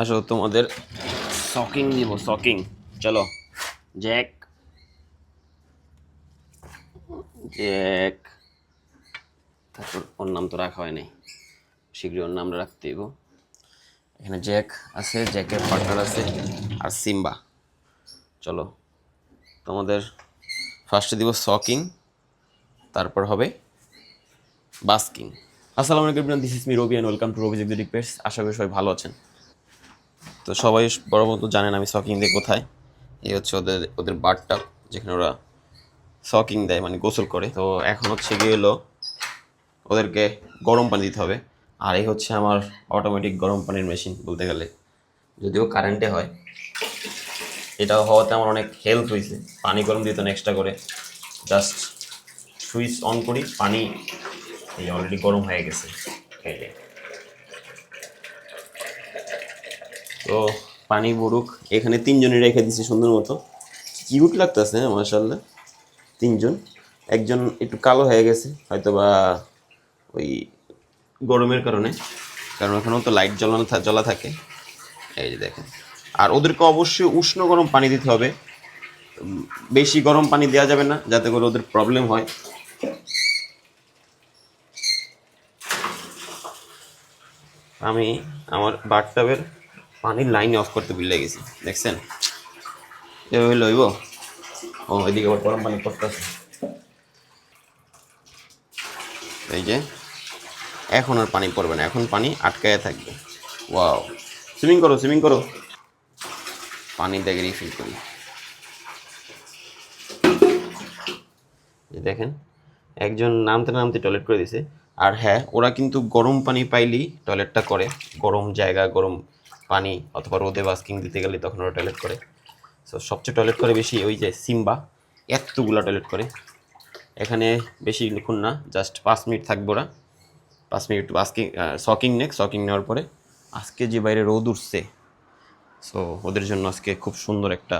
আসো, তোমাদের সকিং দিব সকিং চলো। জ্যাক জ্যাক তারপর ওর নাম তো রাখা হয়নি। শীঘ্রই ওর নামটা রাখতে দিব এখানে জ্যাক আছে জ্যাকের পার্টনার আছে, আর সিম্বা চলো। তোমাদের ফার্স্টে দিব সকিং তারপর হবে বাস্কিং আসসালামু আলাইকুম this is me Ravi and welcome to Ravi exotic pets আশা করি সবাই ভালো আছেন। তো সবাই বড় মতো জানেন আমি সকিং দিই কোথায়? এই হচ্ছে ওদের ওদের বারটা যেখানে ওরা সকিং দেয় মানে গোসল করে। তো এখন হচ্ছে গিয়ে এলো ওদেরকে গরম পানি দিতে হবে। আর এই হচ্ছে আমার অটোমেটিক গরম পানির মেশিন বলতে গেলে। যদিও কারেন্টে হয়। এটা হওয়াতে আমার অনেক হেল্প হয়েছে। পানি গরম দিত এক্সট্রা করে। জাস্ট সুইচ অন করি, পানি এই অলরেডি গরম হয়ে গেছে। এই যে। তো পানি, বরুক, এখানে তিনজনই রেখে দিছি সুন্দর মতো। কিউট লাগতেছে মার্শাল্লাহ তিনজন। একজন একটু কালো হয়ে গেছে হয়তো বা ওই গরমের কারণে। কারণ ওখানেও তো লাইট জ্বলানো জ্বলা থাকে। এই যে দেখেন। আর ওদেরকে অবশ্যই উষ্ণ গরম পানি দিতে হবে। বেশি গরম পানি দেওয়া যাবে না, যাতে করে ওদের প্রবলেম হয়। আমি আমার বাথটাবের পানির লাইন অফ করতে ভুলে গেছি, দেখছেন? এভাবে লইব। ও, এদিকে আবার গরম পানি করতেছে এই যে, এখন আর পানি পড়বে না, এখন পানি আটকায় থাকবে। ওয়াও সুইমিং করো সুইমিং করো। পানি দেখে রিফিল করি। দেখেন, একজন নামতে নামতে টয়লেট করে দিছে। আর হ্যাঁ ওরা কিন্তু গরম পানি পাইলেই টয়লেটটা করে। গরম জায়গা, গরম পানি অথবা রোদে বাস্কিং দিতে গেলে তখন ওরা টয়লেট করে। সো সবচেয়ে টয়লেট করে বেশি ওই যে সিম্বা, এতগুলা টয়লেট করে। এখানে বেশি লিখুন না জাস্ট পাঁচ মিনিট থাকব ওরা। পাঁচ মিনিট বাস্কিং শকিং নেক শকিং নেওয়ার পরে আজকে যে বাইরে রোদ উঠছে সো ওদের জন্য আজকে খুব সুন্দর একটা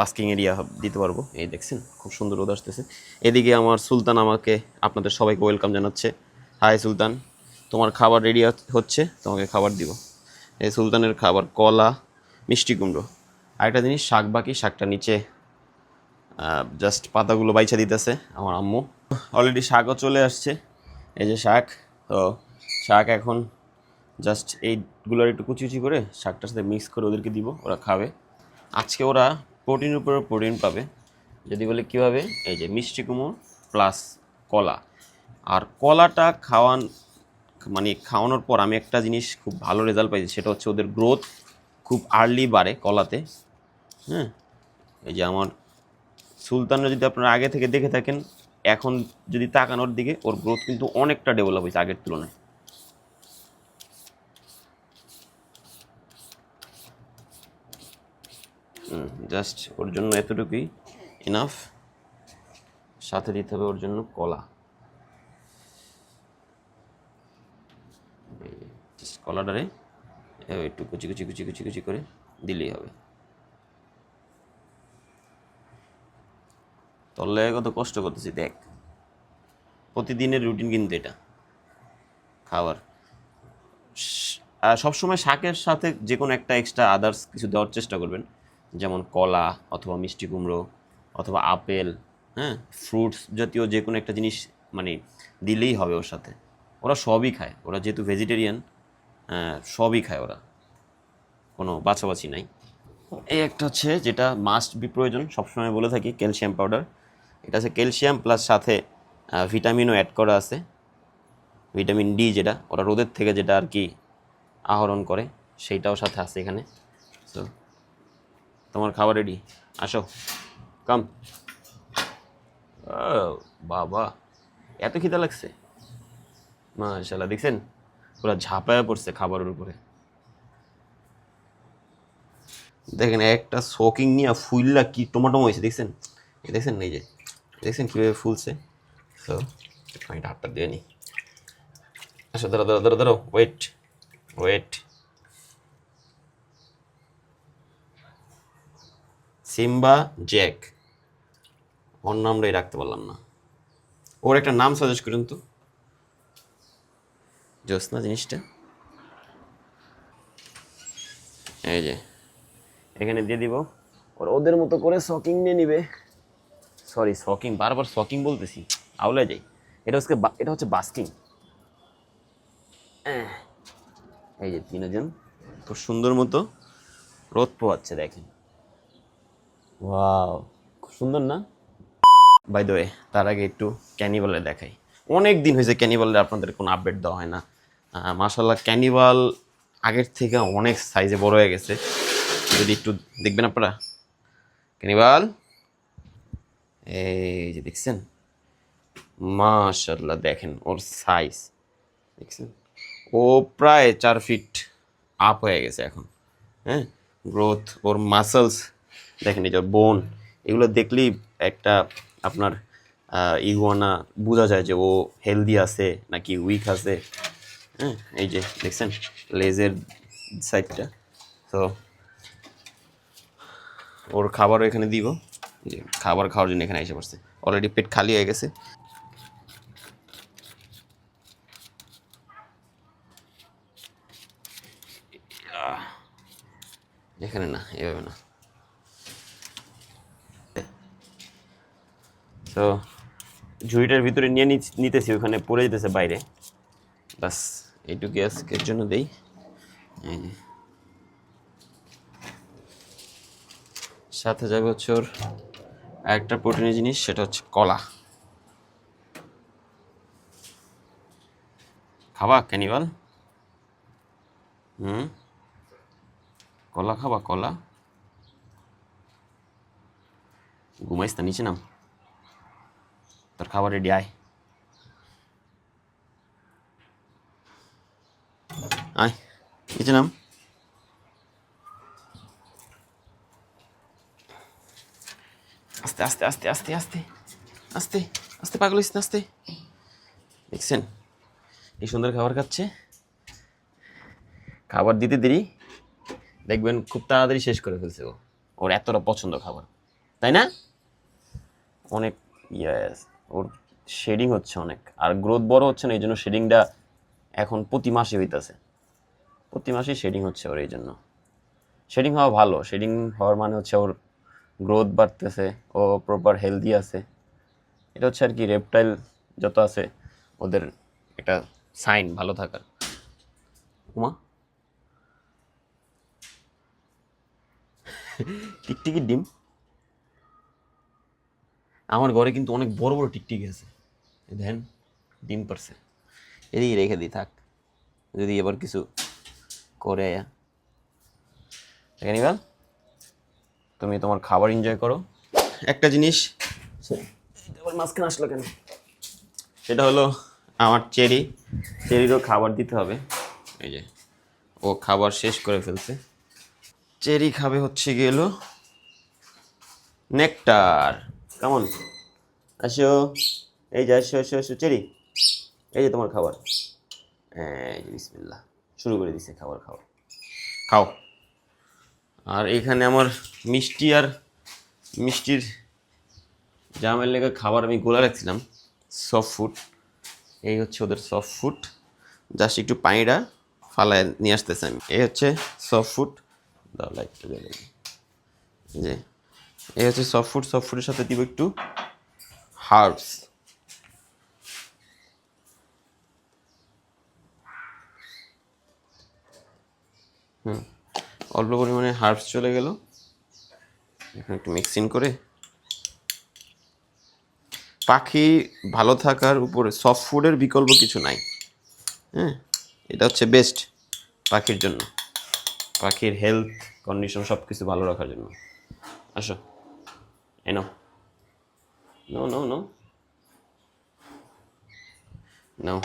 বাস্কিং এরিয়া দিতে পারব। এই দেখছেন, খুব সুন্দর রোদ আসতেছে। এদিকে আমার সুলতান আমাকে, আপনাদের সবাইকে ওয়েলকাম জানাচ্ছে। হাই সুলতান। তোমার খাবার রেডি হচ্ছে, তোমাকে খাবার দিব। এই সুলতানের খাবার কলা, মিষ্টি কুমড়ো। আরেকটা জিনিস, শাক বাকি, শাকটা নিচে জাস্ট পাতাগুলো বাইছা দিতেছে আমার আম্মু। অলরেডি শাকও চলে আসছে, এই যে শাক। তো শাক এখন জাস্ট এইগুলোর একটু কুচি কুচি করে শাকটার সাথে মিক্স করে ওদেরকে দিব, ওরা খাবে। আজকে ওরা প্রোটিনের উপরে প্রোটিন পাবে। যদি বলে কীভাবে, এই যে মিষ্টি কুমড়ো প্লাস কলা। আর কলাটা খাওয়ান মানে খাওয়ানোর পর আমি একটা জিনিস খুব ভালো রেজাল্ট পাইছি, সেটা হচ্ছে ওদের গ্রোথ খুব আর্লি বাড়ে কলাতে। হ্যাঁ? এই যে আমার সুলতানরা যদি আপনারা আগে থেকে দেখে থাকেন, এখন যদি তাকানোর দিকে ওর গ্রোথ কিন্তু অনেকটা ডেভেলপ হয়েছে আগের তুলনায়। জাস্ট ওর জন্য এতটুকুই ইনাফ সাথে দিতে হবে ওর জন্য কলা। এভাবে একটু কুচি কুচি কুচি কুচি কুচি করে দিলেই হবে। তোর কত কষ্ট করতেছি, দেখ। প্রতিদিনের রুটিন কিন্তু এটা খাবার সবসময় শাকের সাথে যে কোনো একটা এক্সট্রা আদার্স কিছু দেওয়ার চেষ্টা করবেন। যেমন কলা অথবা মিষ্টি কুমড়ো অথবা আপেল হ্যাঁ? ফ্রুটস জাতীয় যে কোনো একটা জিনিস মানে দিলেই হবে ওর সাথে। ওরা সবই খায়, ওরা যেহেতু ভেজিটেরিয়ান সবই খায় ওরা। কোনো বাছাবাছি নাই। এই একটা হচ্ছে যেটা মাস্ট বি প্রয়োজন, সবসময় বলে থাকি ক্যালসিয়াম পাউডার এটা আছে ক্যালসিয়াম প্লাস সাথে ভিটামিনও অ্যাড করা আছে। ভিটামিন ডি যেটা, ওরা রোদের থেকে যেটা আর কি আহরণ করে, সেইটাও সাথে আছে এখানে। তো তোমার খাবার রেডি আসো। কাম বাবা। এত খিদা লাগছে। মাশাল্লাহ দেখছেন? পুরো ঝাঁপায়া পড়ছে খাবারের উপরে। দেখেন, একটা শোকিং নিয়ে ফুললা কি টমাটম হয়েছে, দেখছেন? দেখছেন এই যে, দেখছেন কীভাবে ফুলছে? তো পানিটা হাতটা দিয়ে নিই আচ্ছা দাঁড়া দাঁড়া দাঁড়া দাঁড়াও ওয়েট ওয়েট সিম্বা জ্যাক, ওর নামটাই রাখতে পারলাম না। ওর একটা নাম সাজেস্ট করুন তো। জোসনা জিনিসটা। এই যে, এখানে দিয়ে দিব। ওর ওদের মতো করে শকিং নিয়ে নিবে। সরি শকিং, বারবার শকিং বলতেছি। আউলে যাই। এটা হচ্ছে এটা হচ্ছে বাস্কিং। এই যে তিনজন। খুব সুন্দর মতো রোদ পোয়াচ্ছে দেখেন। ওয়াও খুব সুন্দর না? বাই দ্য ওয়ে তার আগে একটু ক্যানিবালে দেখাই। অনেক দিন হয়েছে ক্যানিবালের আপনাদের কোনো আপডেট দেওয়া হয় না। মাসাল্লাহ ক্যানিবাল আগের থেকে অনেক সাইজে বড় হয়ে গেছে। যদি একটু দেখবেন আপনারা। ক্যানিবাল এই যে দেখছেন? মাশাল্লাহ দেখেন ওর সাইজ দেখছেন? ও প্রায় চার ফিট আপ হয়ে গেছে এখন। হ্যাঁ? গ্রোথ ওর মাসলস দেখেন এই যে বোন এগুলো দেখলেই একটা আপনার ইগুয়ানা বোঝা যায় যে ও হেলদি আছে নাকি উইক আছে। হ্যাঁ এই যে দেখছেন, লেজের সাইডটা তো ওর খাবারও এখানে দিব। যে খাবার খাওয়ার জন্য এখানে এসে পড়ছে। অলরেডি পেট খালি হয়ে গেছে। এখানে না, এভাবে না। তো ঝুড়িটার ভিতরে নিয়ে নিতেছি, ওখানে পড়ে যেতেছে বাইরে। বাস এইটুকু আজকের জন্য দেই। এই যে। সাথে যাবে হচ্ছে ওর একটা প্রোটিনের জিনিস, সেটা হচ্ছে কলা। খাবা ক্যানিবাল হুম? কলা খাবা, কলা? ঘুমাইস না নিচে নাম। তোর খাবার রেডি আয়। আয় নিচে নাম। আস্তে আস্তে আস্তে আস্তে আস্তে আস্তে আস্তে, পাগল হইস আস্তে। দেখছেন, এই সুন্দর খাবার খাচ্ছে। খাবার দিতে দেরি, দেখবেন খুব তাড়াতাড়ি শেষ করে ফেলছে ও। ওর এতটা পছন্দ খাবার, তাই না? অনেক ইয়াস ওর শেডিং হচ্ছে অনেক, আর গ্রোথ বড় হচ্ছে না, এই জন্য শেডিংটা এখন প্রতি মাসে হইতাছে। প্রতি মাসেই শেডিং হচ্ছে ওর এই জন্য শেডিং হওয়া ভালো শেডিং হওয়ার মানে হচ্ছে ওর গ্রোথ বাড়তেছে, ও প্রপার হেলদি আছে। এটা হচ্ছে আর কি রেপটাইল যত আছে, ওদের একটা সাইন ভালো থাকার। উমা? টিকটিকির ডিম? আমার ঘরে কিন্তু অনেক বড় বড় টিকটিকি আছে। দেখেন, ডিম পারছে। এদিকে রেখে দিই, থাক। যদি এবার কিছু করে। দেখে নিবাল তুমি তোমার খাবার এনজয় করো। একটা জিনিস। আবার মাঝখানে আসলো কেন? সেটা হলো আমার চেরি। চেরিরও খাবার দিতে হবে। এই যে ও খাবার শেষ করে ফেলছে। চেরি খাবে হচ্ছে গেল নেকটার কেমন? আসো। এই যে আসো আসো আসো চেরি। এই যে তোমার খাবার। এই যে বিসমিল্লা শুরু করে দিছে খাবার খাওয়া। খাও। আর এখানে আমার মিষ্টি আর মিষ্টির জামের লেগে খাবার আমি গোলা রাখছিলাম সফট ফুড এই হচ্ছে ওদের সফট ফুড জাস্ট একটু পানিটা ফালায় নিয়ে আসতেছে আমি। এই হচ্ছে সফট ফুড দাও দিই। এই যে, এই হচ্ছে সফট ফুড সফট ফুডের সাথে দিব একটু হার্বস হুম। অল্প পরিমাণে হার্বস চলে গেল। এখন একটু মিক্সিং করে। পাখি ভালো থাকার উপরে সফট ফুডের বিকল্প কিছু নাই। হ্যাঁ এটা হচ্ছে বেস্ট পাখির জন্য। পাখির হেলথ কন্ডিশন সব কিছু ভালো রাখার জন্য। আসো। এনো নো নো নো নাও।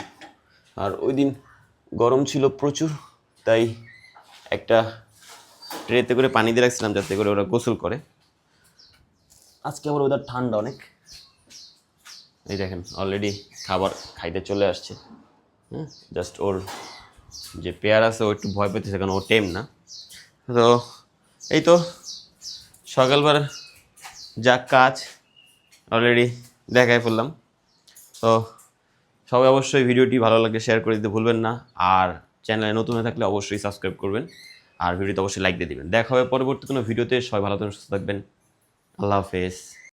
আর ওই দিন গরম ছিল প্রচুর, তাই একটা ট্রেতে করে পানি দিয়ে রাখছিলাম যাতে করে ওরা গোসল করে। আজকে আমার ওদের ঠান্ডা অনেক। এই দেখেন অলরেডি খাবার খাইতে চলে আসছে। হ্যাঁ জাস্ট ওর যে পেয়ার আছে, ও একটু ভয় পেতেছে, কারণ ও টেম না। তো এই তো সকালবেলা যা কাজ অলরেডি দেখাই ফেললাম। তো সবাই অবশ্যই ভিডিওটি ভালো লাগলে শেয়ার করে দিতে ভুলবেন না। আর চ্যানেলে নতুন হয়ে থাকলে অবশ্যই সাবস্ক্রাইব করবেন। আর ভিডিওতে অবশ্যই লাইক দিয়ে দেবেন। দেখা হবে পরবর্তী কোনো ভিডিওতে। সবাই ভালো থাকবেন, সুস্থ থাকবেন। আল্লাহ হাফেজ।